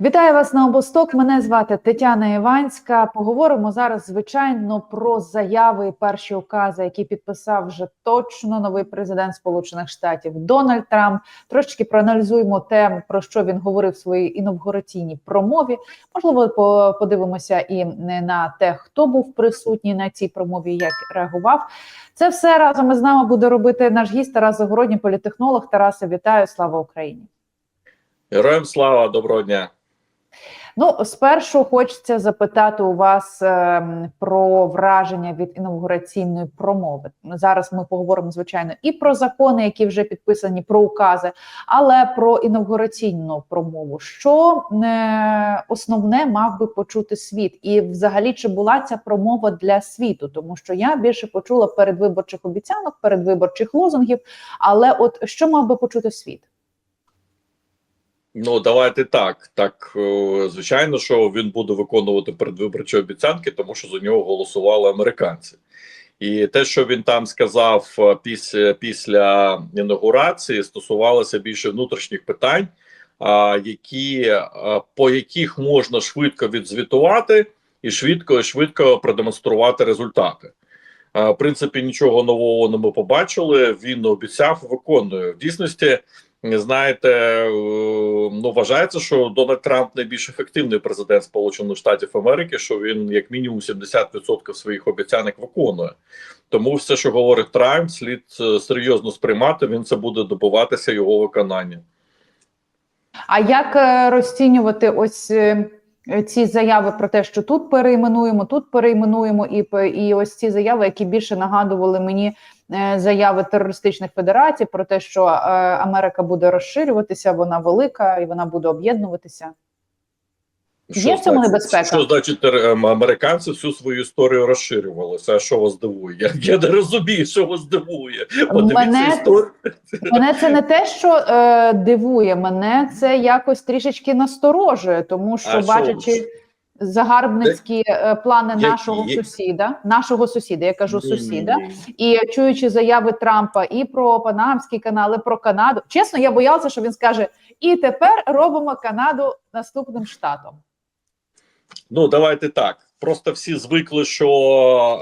Вітаю вас на обосток. Мене звати Тетяна Іванська. Поговоримо зараз, звичайно, про заяви і перші укази, які підписав вже точно новий президент Сполучених Штатів Дональд Трамп. Трошечки проаналізуємо те, про що він говорив в своїй інавгураційній промові. Можливо, подивимося і на те, хто був присутній на цій промові, як реагував. Це все разом із нами буде робити наш гість Тарас Загородній, політехнолог. Тарасе, вітаю! Слава Україні! Героям слава, доброго дня. Ну, спершу хочеться запитати у вас ем, про враження від інаугураційної промови. Зараз ми поговоримо звичайно і про закони, які вже підписані, про укази, але про інаугураційну промову. Що е, основне мав би почути світ, і взагалі чи була ця промова для світу? Тому що я більше почула передвиборчих обіцянок, передвиборчих лозунгів. Але от що мав би почути світ? Ну давайте так. Так, е, звичайно, що він буде виконувати передвиборчі обіцянки, тому що за нього голосували американці. І те, що він там сказав е, після після інаугурації, стосувалося більше внутрішніх питань, які а, по яких можна швидко відзвітувати і швидко швидко продемонструвати результати. В принципі, нічого нового не ми побачили. Він обіцяв, виконує в дійсності. Знаєте, е, ну вважається, що Дональд Трамп найбільш ефективний президент Сполучених Штатів Америки, що він як мінімум 70% своїх обіцянок виконує. Тому все, що говорить Трамп, слід е, серйозно сприймати. Він це буде добуватися його виконання. А як е, розцінювати ось ці заяви про те, що тут перейменуємо, тут перейменуємо, і і ось ці заяви, які більше нагадували мені заяви терористичних федерацій про те, що е, Америка буде розширюватися, вона велика і вона буде об'єднуватися. Є в цьому небезпека? Що значить ем, американці всю свою історію розширювалися? А що вас дивує? Я, я не розумію, що вас дивує. Подивіться Мене- історію. Мене це не те, що е, дивує, мене це якось трішечки насторожує, тому що А що? Загарбницькі е, плани Які? нашого сусіда, нашого сусіда, я кажу сусіда, і чуючи заяви Трампа і про Панамські канали, про Канаду. Чесно, я боялася, що він скаже: і тепер робимо Канаду наступним штатом. Ну давайте так. Просто всі звикли, що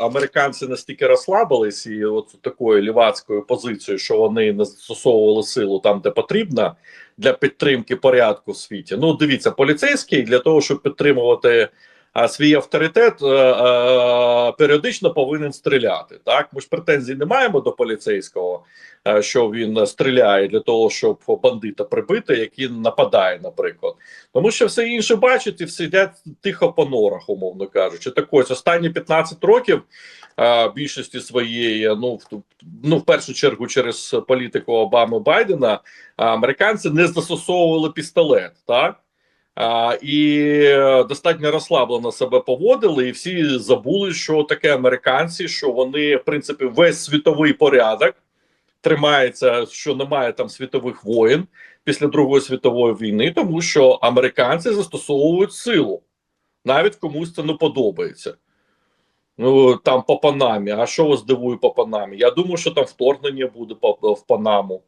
американці настільки розслабились, і от такою лівацькою позицією, що вони не застосовували силу там, де потрібно, для підтримки порядку в світі. Ну, дивіться, поліцейський для того, щоб підтримувати а, свій авторитет, е, е, періодично повинен стріляти. Так, ми ж претензій не маємо до поліцейського, е, що він стріляє для того, щоб бандита прибити, який нападає, наприклад. Тому що все інше бачать і сидять тихо по норах, умовно кажучи. Так ось останні 15 років більшості своєї, ну в ну в першу чергу через політику Обами Байдена, американці не застосовували пістолет, так. А, і е, достатньо розслаблено себе поводили, і всі забули, що таке американці, що вони, в принципі, весь світовий порядок тримається, що немає там світових воєн після Другої світової війни, тому що американці застосовують силу, навіть комусь це не подобається. Ну там по Панамі. А що вас дивує по Панамі? Я думаю, що там вторгнення буде по в Панаму.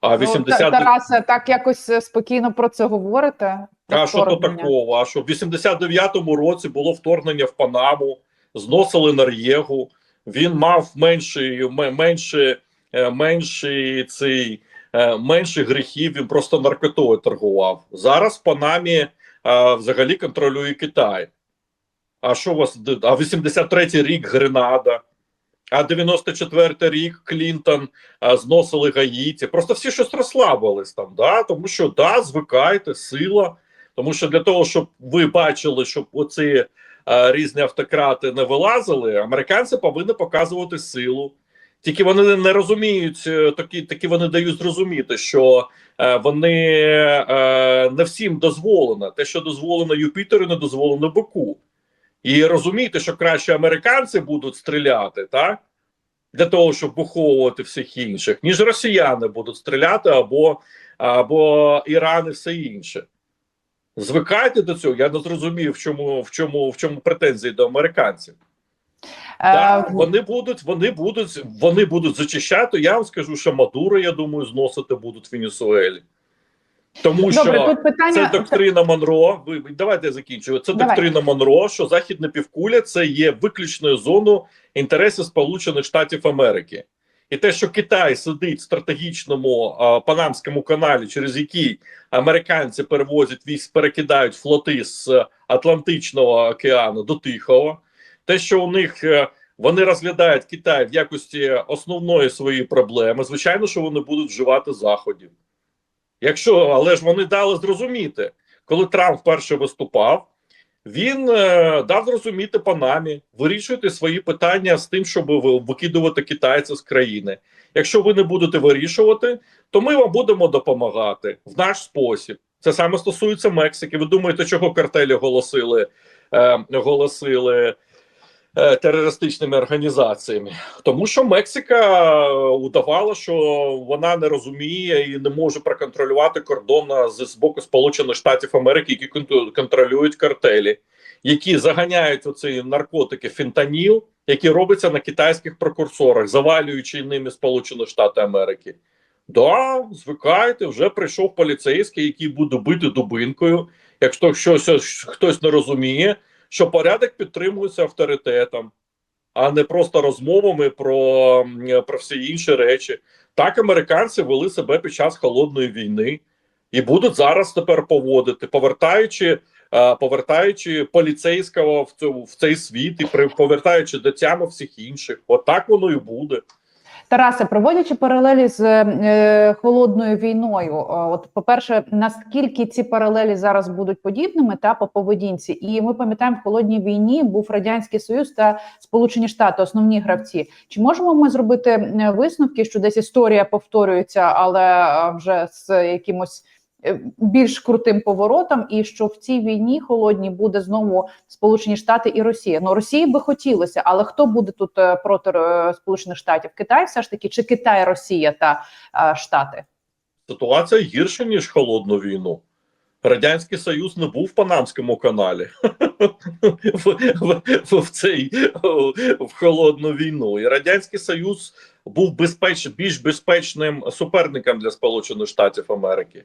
А 80 Ну, Тарасе, так якось е, спокійно про це говорите. А що то такого? А що в 89-му році було вторгнення в Панаму, зносили Нор'єгу. Він мав менший, ме- менше, е, менший цей, е, менше гріхів. Він просто наркотою торгував. Зараз в Панамі е, взагалі контролює Китай. А що у вас? А 83-й рік Гренада. А 94-й рік Клінтон а, зносили Гаїті. Просто всі щось розслабились там, да? тому що да, звикайте, сила. Тому що для того, щоб ви бачили, щоб оці е, різні автократи не вилазили, американці повинні показувати силу. Тільки вони не- розуміють, е, такі, такі вони дають зрозуміти, що е, вони е, не всім дозволено. Те, що дозволено Юпітеру, не дозволено Бику. І розумієте, що краще американці будуть стріляти, так? Для того, щоб виховувати всіх інших, ніж росіяни будуть стріляти або, або Іран і все інше. Звикайте до цього. Я не зрозумів, в чому в чому в чому претензії до американців. Е, Так, вони будуть, вони будуть, вони будуть зачищати. Я вам скажу, що Мадуро, я думаю, зносити будуть в Венесуелі. Тому Добре, що тут питання це доктрина Монро. Давайте я закінчую. Це Давай. доктрина Монро, що західна півкуля це є виключною зоною інтересів Сполучених Штатів Америки. І те, що Китай сидить в стратегічному а, Панамському каналі, через який американці перевозять військ, перекидають флоти з Атлантичного океану до Тихого, те, що у них е, вони розглядають Китай в якості основної своєї проблеми, звичайно, що вони будуть вживати заходів. Якщо, але ж вони дали зрозуміти, коли Трамп вперше виступав, він е, дав зрозуміти Панамі, вирішуйте свої питання з тим, щоб ви- викидувати китайців з країни. Якщо ви не будете вирішувати, то ми вам будемо допомагати в наш спосіб. Це саме стосується Мексики. Ви думаєте, чого картелі оголосили, е, оголосили е, терористичними організаціями? Тому що Мексика е, удавала, що вона не розуміє і не може проконтролювати кордон з, з боку Сполучених Штатів Америки, які кон- контролюють картелі, які заганяють оці наркотики фентаніл, які робляться на китайських прекурсорах, завалюючи ними Сполучені Штати Америки. Да, звикайте, вже прийшов поліцейський, який буде бити дубинкою. Якщо щось хтось не розуміє, що порядок підтримується авторитетом, а не просто розмовами про, про всі інші речі. Так американці вели себе під час холодної війни і будуть зараз тепер поводити, повертаючи, е, повертаючи поліцейського в цю в цей світ і повертаючи до тями всіх інших. Отак воно і буде. Тарасе, проводячи паралелі з е, холодною війною, е, от по-перше, наскільки ці паралелі зараз будуть подібними та по поведінці, і ми пам'ятаємо, в холодній війні був радянський союз та Сполучені Штати, основні гравці. Чи можемо ми зробити е, висновки, що десь історія повторюється, але вже з якимось більш крутим поворотом, і що в цій війні холодній буде знову Сполучені Штати і Росія. Ну Росії би хотілося, але хто буде тут е, проти е, Сполучених Штатів? Китай, все ж таки, чи Китай, Росія та е, Штати? Ситуація гірша, ніж холодну війну. Радянський Союз не був в Панамському каналі в, в, в, в цей в холодну війну. І Радянський Союз був безпеч, більш безпечним суперником для Сполучених Штатів Америки.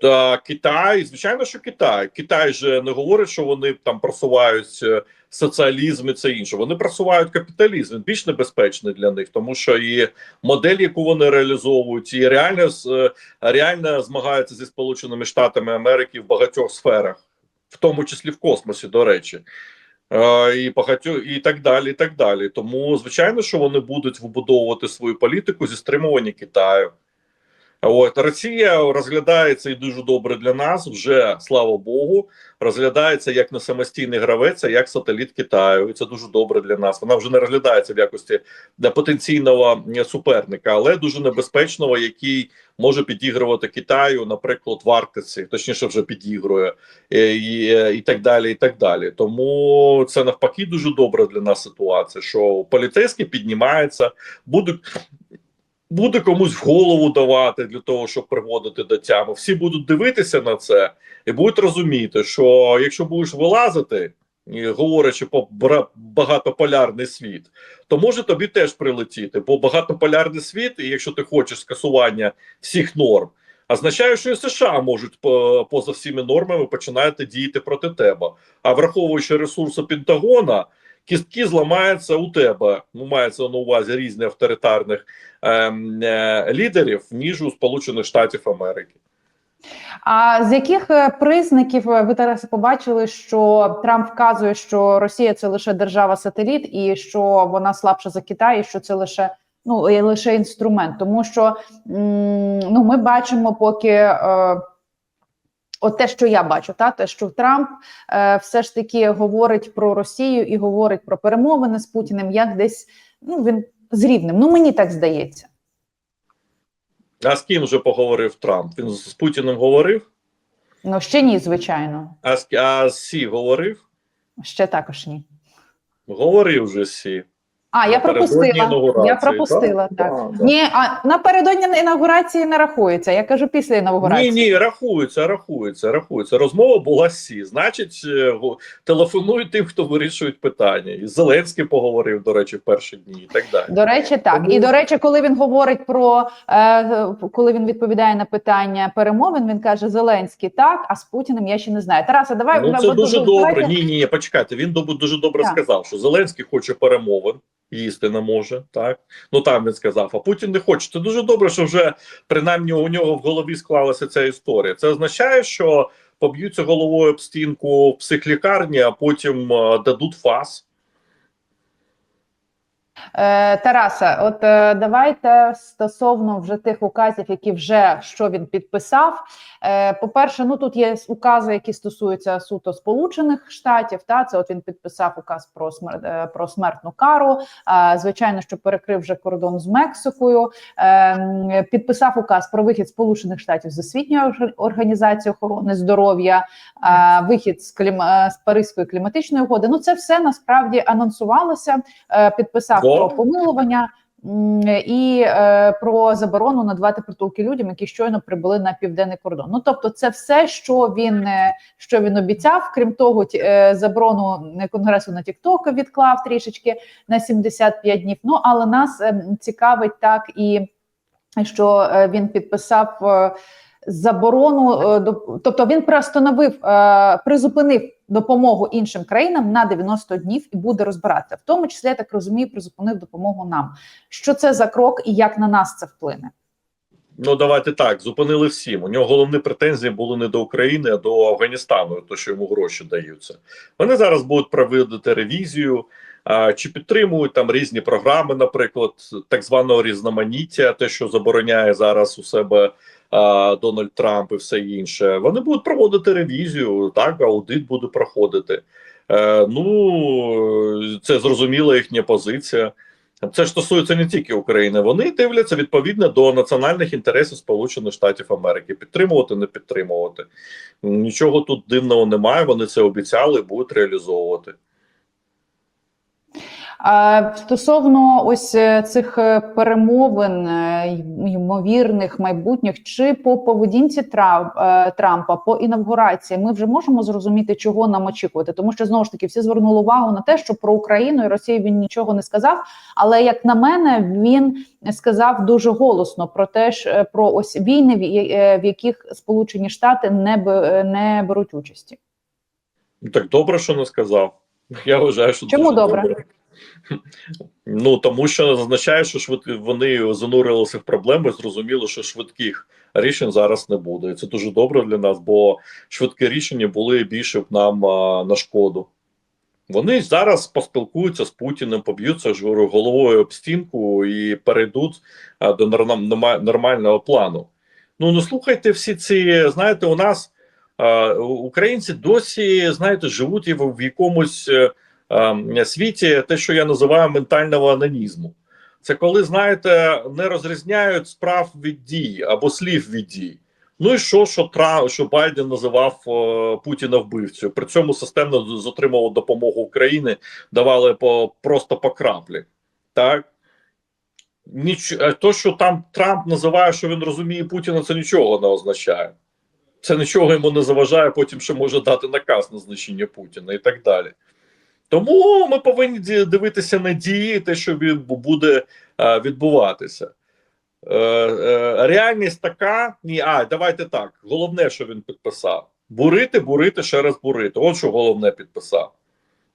Та Китай, звичайно, що Китай. Китай же не говорить, що вони там просувають е, соціалізм і це інше. Вони просувають капіталізм. Він більш небезпечний для них, тому що і модель, яку вони реалізовують, і реально е, реально змагаються зі Сполученими Штатами Америки в багатьох сферах, в тому числі в космосі, до речі. Е, І багатьох і так далі, і так далі. Тому звичайно, що вони будуть вибудовувати свою політику зі стримування Китаю. От Росія розглядається і дуже добре для нас. Вже слава Богу, розглядається як не самостійний гравець, а як сателіт Китаю. І це дуже добре для нас. Вона вже не розглядається в якості для потенційного е, суперника, але дуже небезпечного, який може підігрувати Китаю, наприклад, в Арктиці, точніше, вже підігрує е, і, е, і так далі. І так далі. Тому це навпаки дуже добре для нас ситуація, що поліцейські піднімаються, будуть буде комусь в голову давати для того, щоб приводити до тями. Всі будуть дивитися на це і будуть розуміти, що якщо будеш вилазити, говорячи по багатополярний світ, то може тобі теж прилетіти. Бо багатополярний світ, і якщо ти хочеш скасування всіх норм, означає, що і США можуть по- поза всіми нормами починати діяти проти тебе. А враховуючи ресурси Пентагона, кістки зламаються у тебе. Ну мається на увазі різні авторитарних ем, е, лідерів ніж у Сполучених Штатів Америки. А з яких е, признаків е, ви Тарасе побачили, що Трамп вказує, що Росія це лише держава-сателіт, і що вона слабша за Китай, і що це лише ну лише інструмент, тому що ну ми бачимо, поки. Е, От те, що я бачу, та те, що Трамп е, все ж таки говорить про Росію і говорить про перемовини з Путіним, як десь ну він з рівнем. Ну мені так здається. А з ким вже поговорив Трамп? Він з Путіним говорив, Ну ще ні, звичайно, а з, а з Сі говорив? ще також ні. Говорив вже з Сі. А, я пропустила. Я пропустила, так? так. Да. Ні, а напередодні інаугурації не рахується. Я кажу після Ні, інаугурації. ні, рахується, рахується, рахується. Розмова була сі. Значить, е, телефонують тим, хто вирішують питання. І Зеленський поговорив, до речі, в перші дні і так далі. До речі, так. Тому- І до речі, коли він говорить про е, коли він відповідає на питання перемовин, він каже Зеленський так, а з Путіним я ще не знаю. Тараса, давай Ну, це дуже добре. давайте- Ні, ні, ні, почекайте. Він дуже добре Так. сказав, що Зеленський хоче перемовин, їсти не може. Так ну там він сказав, а Путін не хоче. Це дуже добре, що вже принаймні у нього в голові склалася ця історія. Це означає, що поб'ються головою об стінку в психлікарні, а потім е, дадуть фас. Е, Тараса, от е, давайте стосовно вже тих указів, які вже що він підписав. Е, по-перше, ну тут є укази, які стосуються суто Сполучених Штатів. Та це от він підписав указ про смер... про смертну кару. Звичайно, що перекрив вже кордон з Мексикою. Підписав указ про вихід Сполучених Штатів з освітньої організації охорони здоров'я, вихід з клім... е, з Паризької кліматичної угоди. Ну це все насправді анонсувалося. Підписав. Про помилування. І е, про заборону надавати притулки людям, які щойно прибули на південний кордон. Ну тобто, це все, що він е, що він обіцяв. Крім того, ті- е, заборону конгресу на TikTok відклав трішечки на 75 днів. Ну але нас е, цікавить так і що е, він підписав е, заборону, е, тобто він приостановив, призупинив допомогу іншим країнам на 90 днів і буде розбиратися. В тому числі я так розумію, призупинив допомогу нам. Що це за крок і як на нас це вплине? Ну давайте так, зупинили всім. У нього головні претензії були не до України, а до Афганістану, то що йому гроші даються. Вони зараз будуть проводити ревізію. Чи підтримують там різні програми, наприклад, так званого різноманіття, те, що забороняє зараз у себе Дональд Трамп і все інше. Вони будуть проводити ревізію, так аудит буде проходити. Е, ну це зрозуміла їхня позиція. Це ж стосується не тільки України. Вони дивляться відповідно до національних інтересів Сполучених Штатів Америки. Підтримувати, не підтримувати. Нічого тут дивного немає. Вони це обіцяли і будуть реалізовувати. Стосовно ось е, цих е, перемовин е, ймовірних майбутніх, чи по поведінці Трампа по інавгурації, ми вже можемо зрозуміти, чого нам очікувати, тому що знову ж таки всі звернули увагу на те, що про Україну і Росію він нічого не сказав. Але як на мене, він сказав дуже голосно про те, ж про ось війни, в яких Сполучені Штати не не беруть участі. Так добре, що не сказав. Я вважаю, що Чому дуже добре? Ну тому що означає, що швид... вони занурилися в проблеми, зрозуміли, що швидких рішень зараз не буде. І це дуже добре для нас, бо швидкі рішення були більше б нам а, на шкоду. Вони зараз поспілкуються з Путіним, поб'ються головою об стінку і перейдуть а, до нормального плану. Ну ну слухайте всі ці, знаєте, у нас а, українці досі знаєте, живуть в, в якомусь. Е, світі те, що я називаю ментального анонізму. Це коли, знаєте, не розрізняють справ від дій або слів від дій. Ну і що, що Трамп, що Байден називав е, Путіна вбивцю. При цьому системно затримував допомогу Україні, давали по просто по краплі. Так Ніч, е, то, що там Трамп називає, що він розуміє Путіна, це нічого не означає. Це нічого йому не заважає, потім ще може дати наказ на знищення Путіна і так далі. Тому ми повинні дивитися на дії, те, що буде е, відбуватися. Е, е, реальність така, ні, а давайте так. Головне, що він підписав: бурити, бурити, ще раз бурити. От що головне підписав.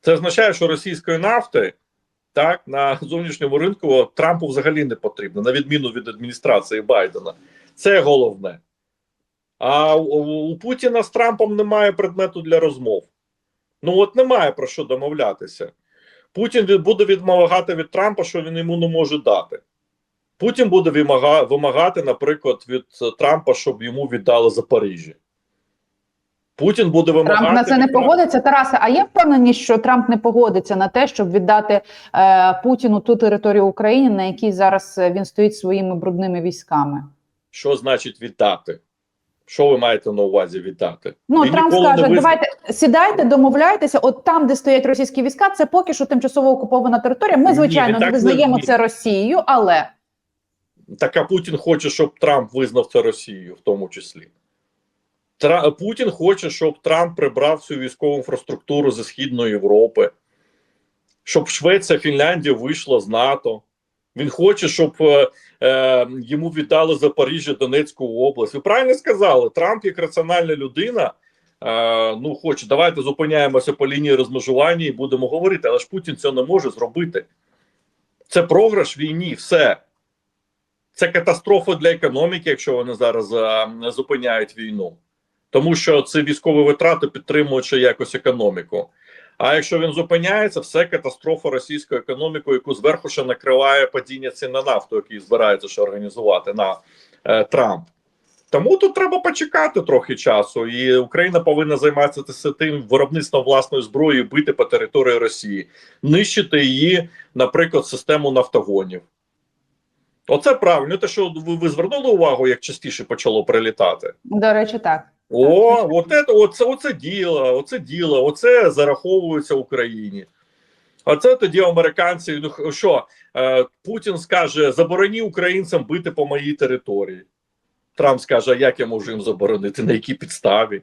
Це означає, що російської нафти так на зовнішньому ринку Трампу взагалі не потрібно, на відміну від адміністрації Байдена. Це головне. А у Путіна з Трампом немає предмету для розмов. Ну от немає про що домовлятися. Путін буде відмагати від Трампа, що він йому не може дати. Путін буде вимага, вимагати, наприклад, від е, Трампа, щоб йому віддали Запоріжжя. Путін буде вимагати. Трамп на це не погодиться. Тарасе, а є впевненість, що Трамп не погодиться на те, щоб віддати е, Путіну ту територію України, на якій зараз е, він стоїть своїми брудними військами? Що значить віддати? Що ви маєте на увазі віддати? Ну Він Трамп скаже, визнав. давайте сідайте, домовляйтеся. От там, де стоять російські війська, це поки що тимчасово окупована територія. Ми звичайно він не визнаємо не- це Росією, але Так а Путін хоче, щоб Трамп визнав це Росією, в тому числі. Тра... Путін хоче, щоб Трамп прибрав всю військову інфраструктуру зі Східної Європи, щоб Швеція, Фінляндія вийшла з НАТО. Він хоче, щоб е, е, йому віддали Запоріжжя, Донецьку область. Ви правильно сказали, Трамп як раціональна людина. Е, ну, хоче, давайте зупиняємося по лінії розмежування і будемо говорити. Але ж Путін це не може зробити. Це програш війні, все. Це катастрофа для економіки, якщо вони зараз е, зупиняють війну, тому що це військові витрати підтримують ще якось економіку. А якщо він зупиняється, все катастрофа російської економіки, яку зверху ще накриває падіння цін на нафту, який збирається ще організувати на е, Трамп. Тому тут треба почекати трохи часу, і Україна повинна займатися тим виробництвом власної зброї, бити по території Росії, нищити її, наприклад, систему нафтогонів. Оце правильно. Те, що ви звернули увагу, як частіше почало прилітати. до речі, так. О, от це, оце, оце діло, оце діло, оце зараховується Україні. А це тоді американці. Ну що е, Путін скаже: забороні українцям бити по моїй території. Трамп скаже, а як я можу їм заборонити, на якій підставі,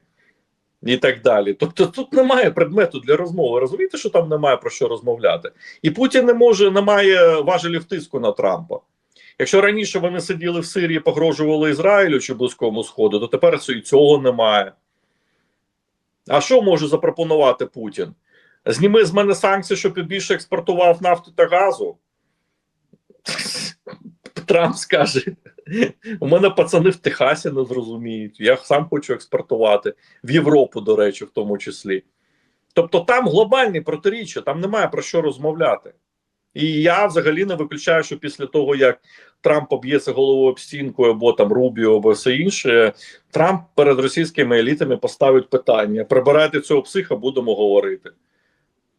і так далі. Тобто тут немає предмету для розмови. Розумієте, що там немає про що розмовляти. І Путін не може, не має важелів тиску на Трампа. Якщо раніше вони сиділи в Сирії, погрожували Ізраїлю чи Близькому Сходу, то тепер і цього немає. А що може запропонувати Путін? Зніми з мене санкції, щоб я більше експортував нафту та газу. Трамп скаже: у мене пацани в Техасі не зрозуміють. Я сам хочу експортувати в Європу, до речі, в тому числі. Тобто там глобальні протиріччя, там немає про що розмовляти. І я взагалі не виключаю, що після того, як Трамп об'ється головою об стінку, або там Рубіо, або все інше, Трамп перед російськими елітами поставить питання: прибирайте цього психа, будемо говорити.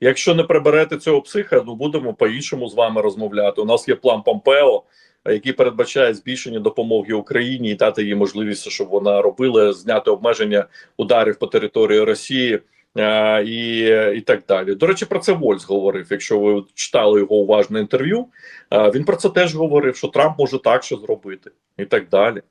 Якщо не приберете цього психа, ну будемо по-іншому з вами розмовляти. У нас є план Помпео, який передбачає збільшення допомоги Україні і дати їй можливість, щоб вона робила зняти обмеження ударів по території Росії. Е, І, і так далі. До речі, про це Вольс говорив. Якщо ви читали його уважне інтерв'ю, е, він про це теж говорив, що Трамп може так що зробити, і так далі.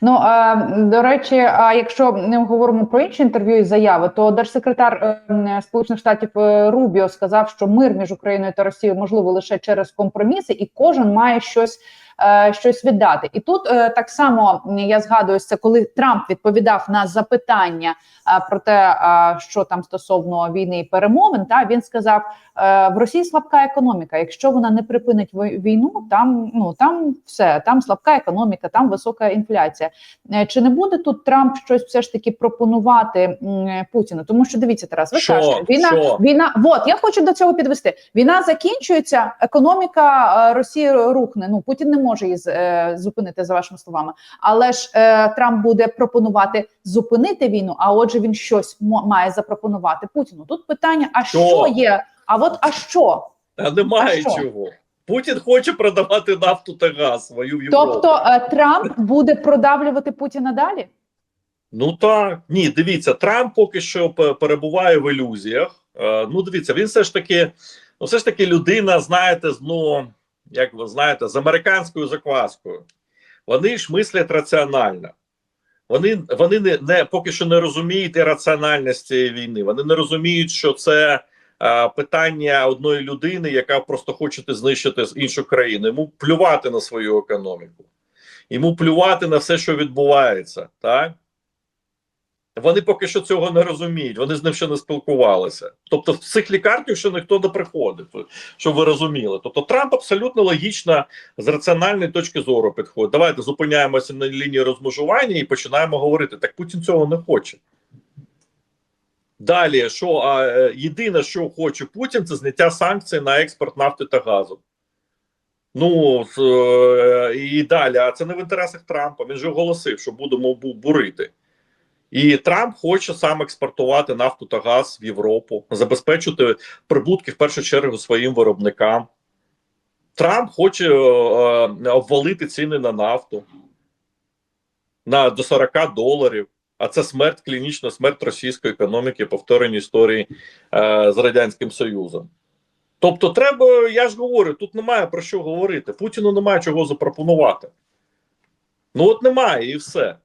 Ну а до речі, а якщо не говоримо про інші інтерв'ю і заяви, то держсекретар е, Сполучених Штатів Рубіо сказав, що мир між Україною та Росією можливо лише через компроміси, і кожен має щось. Е, Щось віддати, і тут е, так само я згадую це, коли Трамп відповідав на запитання е, про те, що там стосовно війни і перемовин. Та він сказав: в Росії слабка економіка. Якщо вона не припинить війну, там ну там все там слабка економіка, там висока інфляція. Чи не буде тут Трамп щось все ж таки пропонувати Путіну? Тому що дивіться, Тарас, ви Що? кажете, війна, Що? війна. От я хочу до цього підвести. Війна закінчується, економіка Росії рухне. Ну Путін не може її е, зупинити за вашими словами. Але ж е, Трамп буде пропонувати зупинити війну. А отже, він щось має запропонувати Путіну. Тут питання: а Що? що є? А от а що? А немає А що? чого. Путін хоче продавати нафту та газ свою в Європу. Тобто е, Трамп буде продавлювати Путіна далі? Ну так ні, дивіться, Трамп поки що перебуває в ілюзіях. Ну, дивіться, він все ж таки, ну все ж таки, людина, знаєте, з, ну як ви знаєте, з американською закваскою. Вони ж мислять раціонально. Вони вони не, не поки що не розуміють ірраціональність цієї війни. Вони не розуміють, що це е, питання одної людини, яка просто хоче знищити іншу країну. Йому плювати на свою економіку, йому плювати на все, що відбувається, так. Вони поки що цього не розуміють, вони з ним ще не спілкувалися. Тобто, в цих лікарнях ще ніхто не приходить, щоб ви розуміли. Тобто, Трамп абсолютно логічно з раціональної точки зору підходить. Давайте зупиняємося на лінії розмежування і починаємо говорити. Так Путін цього не хоче. Далі, що а, е, єдине, що хоче Путін, це зняття санкцій на експорт нафти та газу. Ну е, і далі, а це не в інтересах Трампа. Він же оголосив, що будемо бурити. І Трамп хоче сам експортувати нафту та газ в Європу, забезпечити прибутки в першу чергу своїм виробникам. Трамп хоче е, е, обвалити ціни на нафту. на до 40 доларів. А це смерть, клінічна смерть російської економіки, повторення історії е, з радянським Союзом. Тобто, треба, я ж говорю, тут немає про що говорити. Путіну немає чого запропонувати. Ну от немає і все.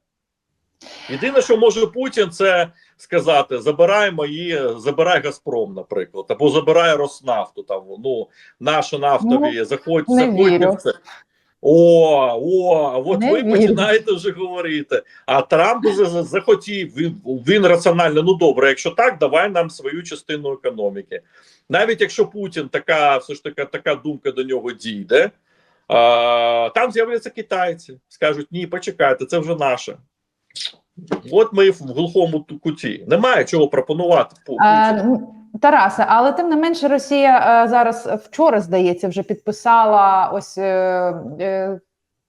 Єдине, що може Путін, це сказати: забирай мої, забирай Газпром, наприклад, або забирай Роснафту. Там ну наші нафтові заходь, не заходьте в це. О, о, от Не ви вірю. починаєте вже говорити. А Трамп за- за- захотів, він, він раціонально. Ну добре, якщо так, давай нам свою частину економіки. Навіть якщо Путін така, все ж таки, така думка до нього дійде, а, там з'являться китайці, скажуть: ні, почекайте, це вже наше. От ми в глухому куті. Немає чого пропонувати Тараса, але тим не менше, Росія е, зараз е, вчора, здається, вже підписала ось е,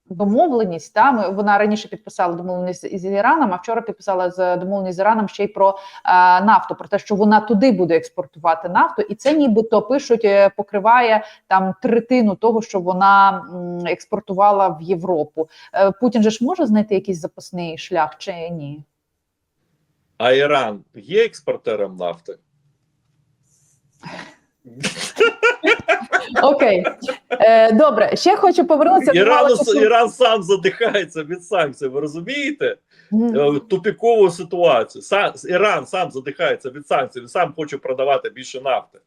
домовленість. Та ми вона раніше підписала домовленість із Іраном, а вчора підписала з домовленість з Іраном ще й про е, нафту, про те, що вона туди буде експортувати нафту, і це нібито пишуть, е, покриває там третину того, що вона м, експортувала в Європу. Е, Путін же ж може знайти якийсь запасний шлях чи ні? А Іран є експортером нафти? Окей, е, добре. Ще хочу повернутися до Іран, мало часу. Іран сам задихається від санкцій. Ви розумієте? Е, Тупікову ситуацію. Сам, Іран сам задихається від санкцій, він сам хоче продавати більше нафти.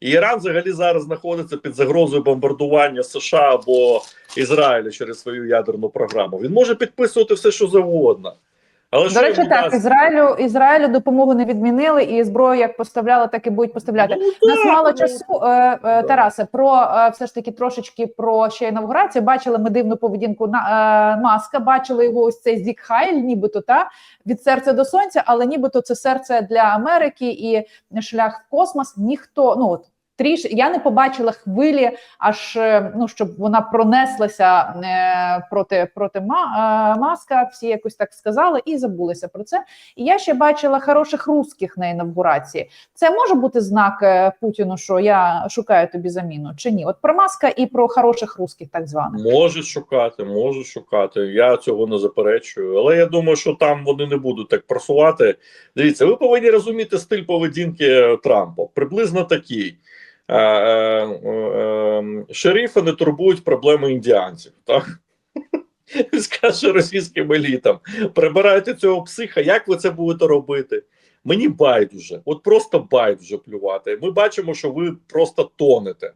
І Іран взагалі зараз знаходиться під загрозою бомбардування США або Ізраїля через свою ядерну програму. Він може підписувати все, що завгодно. Але До речі, так? Ізраїлю Ізраїлю допомогу не відмінили, і зброю як поставляли, так і будуть поставляти. Ну, нас так, мало ну, часу, е, е, Тарасе. Про е, все ж таки трошечки про ще інавгурацію. Бачили ми дивну поведінку на е, маска. Бачили його ось цей зікхайль, нібито та від серця до сонця, але нібито це серце для Америки і шлях в космос. Ніхто ну от. Тріш я не побачила хвилі, аж е, ну щоб вона пронеслася е, проти проти е, маска. Всі якось так сказали і забулися про це. І я ще бачила хороших русських на інавгурації. Це може бути знак Путіну, що я шукаю тобі заміну, чи ні? От про маска і про хороших русських, так званих. Може шукати, може шукати. Я цього не заперечую. Але я думаю, що там вони не будуть так просувати. Дивіться, ви повинні розуміти стиль поведінки Трампа. Приблизно такий. Е, е, е, шерифи не турбують проблеми індіанців. Так? Скаже російським елітам: прибирайте цього психа, як ви це будете робити? Мені байдуже, от просто байдуже плювати. Ми бачимо, що ви просто тонете.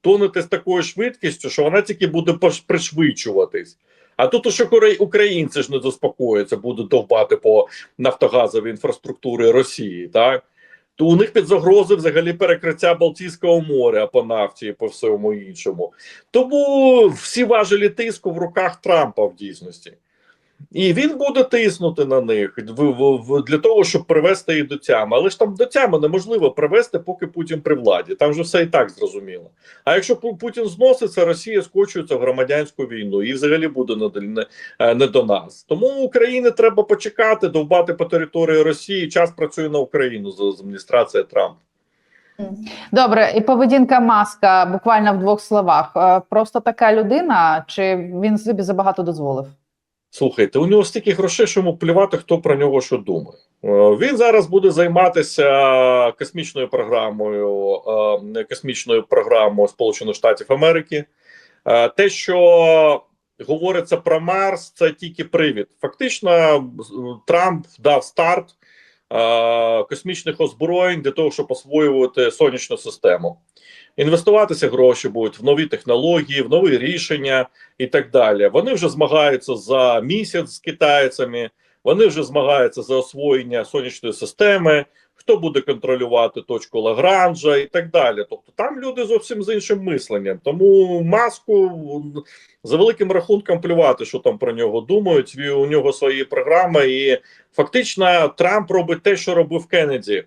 Тонете з такою швидкістю, що вона тільки буде пришвидшуватись. А тут що українці ж не заспокояться, будуть довбати по нафтогазовій інфраструктурі Росії, так? То у них під загрозою взагалі перекриття Балтійського моря по нафті і по всьому іншому. Тому всі важелі тиску в руках Трампа в дійсності. І він буде тиснути на них для того, щоб привести їх до тями. Але ж там до тями неможливо привести, поки Путін при владі. Там же все і так зрозуміло. А якщо Путін зноситься, Росія скочується в громадянську війну і взагалі буде не, е, не до нас. Тому Україні треба почекати, довбати по території Росії. Час працює на Україну з, адміністрація Трампа. Добре, і поведінка маска буквально в двох словах. Е, Просто така людина, чи він собі забагато дозволив? Слухайте, у нього стільки грошей, що йому плювати, хто про нього що думає. Е, Він зараз буде займатися космічною програмою, е, космічною програмою Сполучених Штатів Америки. Е, Те, що говориться про Марс, це тільки привід. Фактично, Трамп дав старт космічних озброєнь для того, щоб освоювати сонячну систему. Інвестуватися гроші будуть в нові технології, в нові рішення і так далі. Вони вже змагаються за місяць з китайцями, вони вже змагаються за освоєння сонячної системи, хто буде контролювати точку Лагранжа і так далі. Тобто там люди зовсім з іншим мисленням. Тому маску за великим рахунком плювати, що там про нього думають. У нього свої програми, і фактично Трамп робить те, що робив Кеннеді.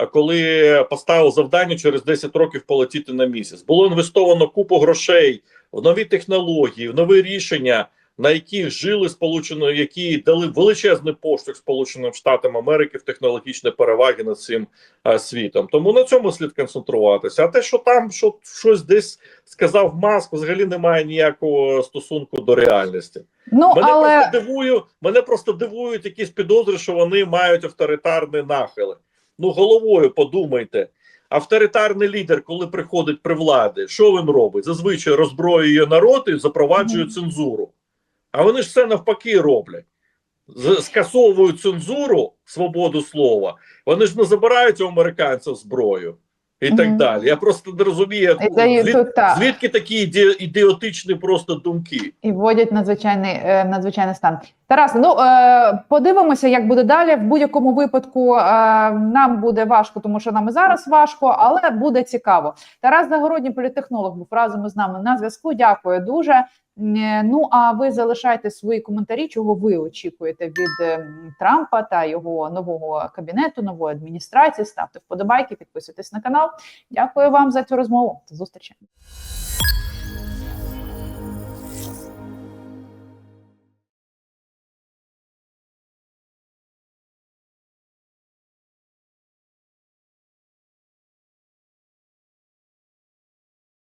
А коли поставив завдання через 10 років полетіти на місяць, було інвестовано купу грошей в нові технології, в нові рішення. на яких жили сполучені, які дали величезний поштовх Сполученим Штатам Америки в технологічні переваги над цим е, світом. Тому на цьому слід концентруватися. А те, що там що щось десь сказав Маск, взагалі не має ніякого стосунку до реальності. Ну Мене але просто дивую, мене просто дивують якісь підозри, що вони мають авторитарні нахили. Ну, головою подумайте. Авторитарний лідер, коли приходить при влади, що він робить? Зазвичай роззброює народ і запроваджує цензуру. А вони ж все навпаки роблять. Скасовують цензуру, свободу слова. Вони ж не забирають у американців зброю і так далі. Я просто не розумію, дають звід- звідки такі іде- ідіотичні просто думки. І вводять надзвичайний е, надзвичайний стан. Тарас, ну е, подивимося, як буде далі. В будь-якому випадку е, нам буде важко, тому що нам і зараз важко, але буде цікаво. Тарас Загородній, політехнолог, був разом із нами на зв'язку. Дякую дуже. Е, Ну а ви залишайте свої коментарі, чого ви очікуєте від е, Трампа та його нового кабінету, нової адміністрації. Ставте вподобайки, підписуйтесь на канал. Дякую вам за цю розмову. До зустрічі.